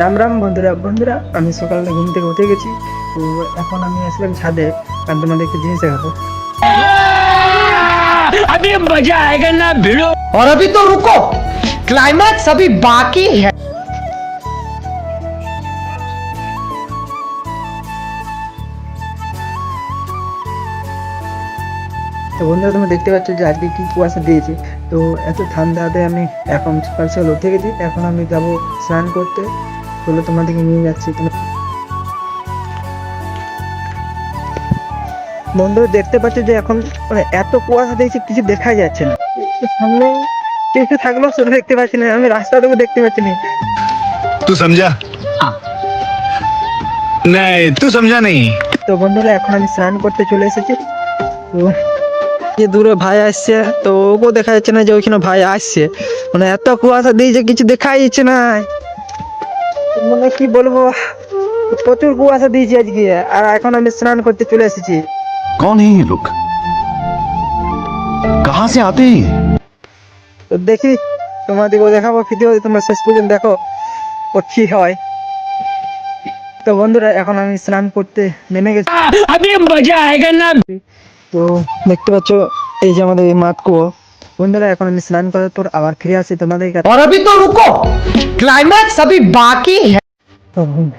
রাম রাম বন্ধুরা বন্ধুরা আমি সকালে ঘুম থেকে উঠে গেছি তো এখন আমি আসলাম ছাদে কারণ তোমাদের একটু জিনিস দেখাবো अभी मजा आएगा ना भिड़ो और अभी तो रुको क्लाइमैक्स अभी बाकी है তো বন্ধুরা তুমি দেখতে পাচ্ছ যে আজকে কি কুয়াশা দিয়েছে তো এত ঠান্ডাতে আমি এখন সকাল সকাল উঠে গেছি এখন আমি যাব স্নান করতে বলে তোমাদেরকে নিয়ে যাচ্ছি বন্ধুরা দেখতে পাচ্ছি যে এখন মানে এত কুয়াশা দিয়েছে কিছু দেখাই যাচ্ছে না। সামনে কিছু থাকলেও সেটা দেখতে পাচ্ছি না আমি রাস্তাটুকু দেখতে পাচ্ছি না। তুই সমঝা না তুই সমঝা নেই তো বন্ধুরা এখন আমি স্নান করতে চলে এসেছি। যে দূরে ভাই আসছে তো ওকেও দেখা যাচ্ছে না যে ওইখানে ভাই আসছে। মানে এত কুয়াশা দিয়েছে কিছু দেখাই যাচ্ছে না। মানে কি বলবো প্রচুর কুয়াশা দিয়েছে আজকে আর এখন আমি স্নান করতে চলে এসেছি कौन है ये लोग कहां से आते हैं ये? তো দেখি তোমাদেরকেও দেখাবো ভিডিও তোমরা শেষ পর্যন্ত দেখো ও কি হয় তো বন্ধুরা এখন আমি স্নান করতে নেমে গেছি अभी मजा आएगा ना তো দেখতে পাচ্ছ এই যে আমাদের এই মাঠ কুয়ো বন্ধুরা এখন আমি স্নান করার পর আবার ফিরে আসি তোমাদের কাছে और अभी तो रुको क्लाइमैक्स अभी बाकी है তো বন্ধু-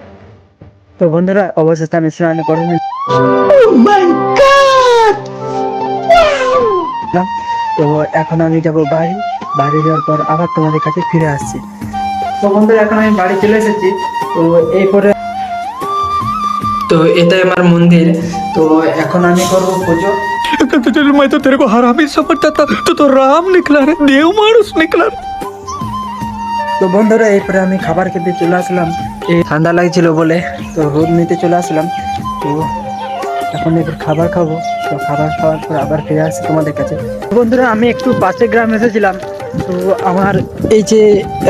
তো বন্ধুরা অবশেষে আমি স্নান করে নিলাম। তো এখন আমি যাব বাড়ি বাড়ি যাওয়ার পর আবার তোমাদের কাছে ফিরে আসছি তো বন্ধুরা এখন আমি বাড়ি চলে এসেছি তো এই পরে তো এটাই আমার মন্দির তো এখন আমি করব পুজো मैं तो तेरे को हरामी समझता था तो तो राम निकला रे देव मानुस निकला रे তো বন্ধুরা এরপরে আমি খাবার খেতে চলে আসলাম এই ঠান্ডা লাগছিল বলে তো রোদ নিতে চলে আসলাম তো এখন এবার খাবার খাবো তো খাবার খাওয়ার পর আবার ফিরে আসছি তোমাদের কাছে তো বন্ধুরা আমি একটু পাশের গ্রাম এসেছিলাম তো আমার এই যে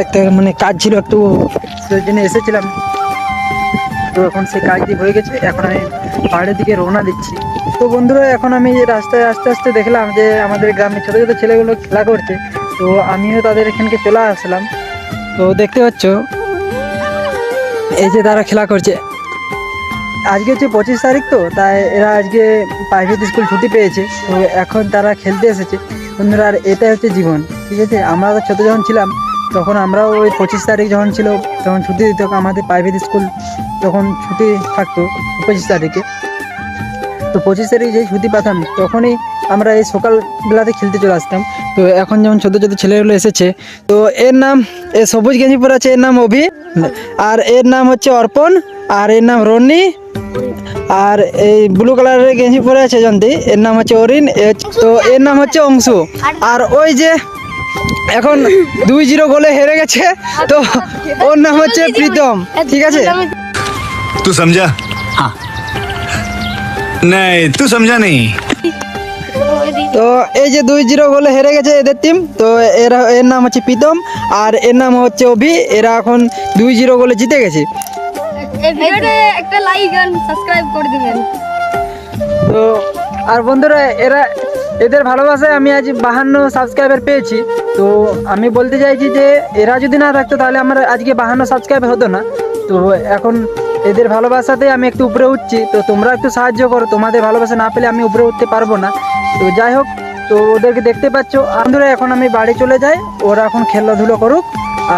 একটা মানে কাজ ছিল একটু সেই জন্য এসেছিলাম তো এখন সেই কাজটি হয়ে গেছে। এখন আমি পাহাড়ের দিকে রওনা দিচ্ছি। তো বন্ধুরা, এখন আমি রাস্তায় আস্তে আস্তে দেখলাম যে আমাদের গ্রামের ছোটো ছোটো ছেলেগুলো খেলা করছে। তো আমিও তাদের এখানকে চলে আসলাম। তো দেখতে পাচ্ছ, এই যে তারা খেলা করছে। আজকে হচ্ছে পঁচিশ তারিখ তো, তাই এরা আজকে প্রাইভেট স্কুল ছুটি পেয়েছে। তো এখন তারা খেলতে এসেছে। বন্ধুরা, আর এটাই হচ্ছে জীবন, ঠিক আছে? আমরা তো ছোটো যখন ছিলাম তখন আমরাও ওই পঁচিশ তারিখ যখন ছিল, তখন ছুটি দিত আমাদের প্রাইভেট স্কুল তখন ছুটি থাকতো পঁচিশ তারিখে। তো পঁচিশ তারিখে যেই ছুটি পাতাম, তখনই আমরা এই সকালবেলাতে খেলতে চলে আসতাম। তো এখন যেমন ছোটো ছোটো ছেলেগুলো এসেছে, তো এর নাম, এ সবুজ গেঞ্জি পরে আছে, এর নাম অভি, আর এর নাম হচ্ছে অর্পণ, আর এর নাম রনি, আর এই ব্লু কালারের গেঞ্জি পরে আছে জন্তি এর নাম হচ্ছে অরিন তো এর নাম হচ্ছে অংশু। আর ওই যে এখন দুই জিরো গোলে হেরে গেছে তো ওর নাম হচ্ছে আচ্ছা, প্রীতম ঠিক আছে? তুই সমঝা নাই তুই সমঝা নেই তো এই যে দুই জিরো গোলে হেরে গেছে এদের টিম তো এরা এর নাম হচ্ছে প্রীতম আর এর নাম হচ্ছে অভি এরা এখন দুই জিরো গোলে জিতে গেছে। একটা লাইক সাবস্ক্রাইব করে দিবেন। তো আর বন্ধুরা, এরা এদের ভালোবাসায় আমি আজ বাহান্ন সাবস্ক্রাইবার পেয়েছি। তো আমি বলতে চাইছি যে, এরা যদি না থাকতো তাহলে আমার আজকে বাহান্ন সাবস্ক্রাইবার হতো না। তো এখন এদের ভালোবাসাতে আমি একটু উপরে উঠছি। তো তোমরা একটু সাহায্য করো, তোমাদের ভালোবাসা না পেলে আমি উপরে উঠতে পারব না। তো যাই হোক, তো ওদেরকে দেখতে পাচ্ছ। বন্ধুরা, এখন আমি বাড়ি চলে যাই। ওরা এখন খেলাধুলো করুক।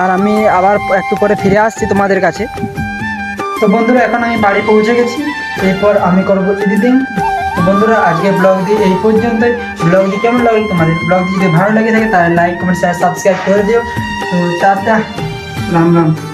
আর আমি আবার একটু পরে ফিরে আসছি তোমাদের কাছে। তো বন্ধুরা, এখন আমি বাড়ি পৌঁছে গেছি। এরপর আমি করব এডিটিং। বন্ধুরা আজকে ব্লগ দিয়ে এই পর্যন্তই। ব্লগটি কেমন লাগল? তোমাদের ব্লগটি যদি ভালো লেগে থাকে, তাহলে লাইক কমেন্ট শেয়ার সাবস্ক্রাইব করে দিও। তো রাম রাম।